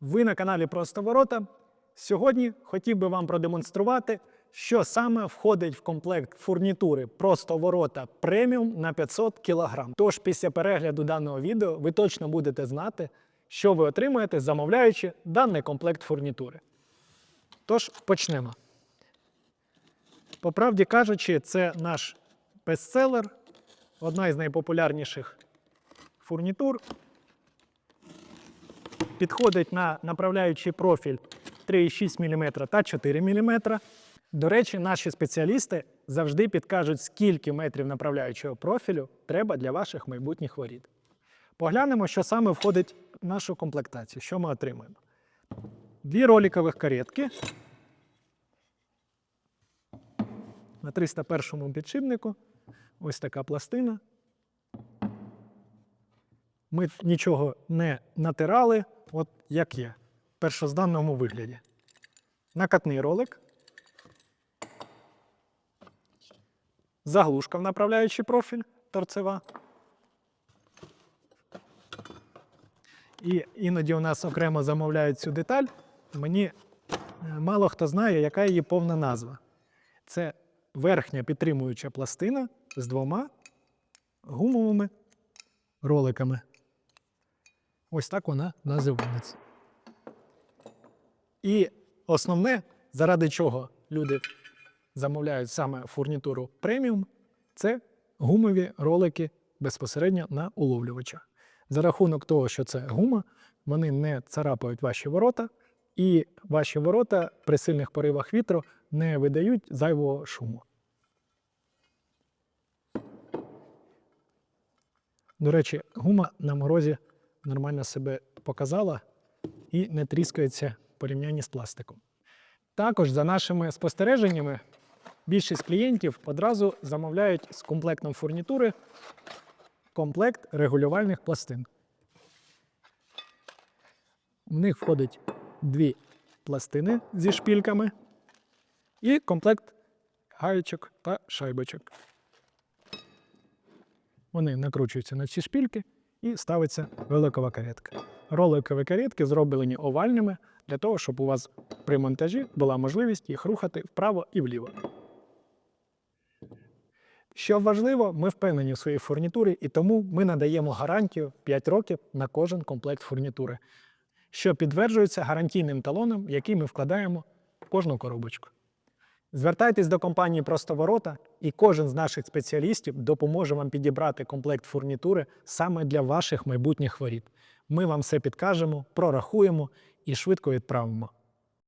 Ви на каналі Просто Ворота. Сьогодні хотів би вам продемонструвати, що саме входить в комплект фурнітури Просто Ворота преміум на 500 кг. Тож після перегляду даного відео ви точно будете знати, що ви отримаєте, замовляючи даний комплект фурнітури. Тож почнемо. По правді кажучи, це наш бестселер, одна із найпопулярніших фурнітур. Підходить на направляючий профіль 3,6 мм та 4 мм. До речі, наші спеціалісти завжди підкажуть, скільки метрів направляючого профілю треба для ваших майбутніх воріт. Поглянемо, що саме входить в нашу комплектацію, що ми отримаємо. Дві роликових каретки на 301 підшипнику. Ось така пластина. Ми нічого не натирали, от як є, в першозданному вигляді. Накатний ролик. Заглушка в направляючий профіль торцева. І іноді у нас окремо замовляють цю деталь. Мені е, мало хто знає, яка її повна назва. Це верхня підтримуюча пластина з двома гумовими роликами. Ось так вона називається. І основне, заради чого люди замовляють саме фурнітуру преміум, це гумові ролики безпосередньо на уловлювачах. За рахунок того, що це гума, вони не царапають ваші ворота, і ваші ворота при сильних поривах вітру не видають зайвого шуму. До речі, гума на морозі нормально себе показала і не тріскається в порівнянні з пластиком. Також, за нашими спостереженнями, більшість клієнтів одразу замовляють з комплектом фурнітури комплект регулювальних пластин. В них входить дві пластини зі шпільками і комплект гаєчок та шайбочок. Вони накручуються на ці шпільки і ставиться роликова каретка. Роликові каретки зроблені овальними для того, щоб у вас при монтажі була можливість їх рухати вправо і вліво. Що важливо, ми впевнені в своїй фурнітурі, і тому ми надаємо гарантію 5 років на кожен комплект фурнітури, що підтверджується гарантійним талоном, який ми вкладаємо в кожну коробочку. Звертайтесь до компанії Простоворота, і кожен з наших спеціалістів допоможе вам підібрати комплект фурнітури саме для ваших майбутніх воріт. Ми вам все підкажемо, прорахуємо і швидко відправимо.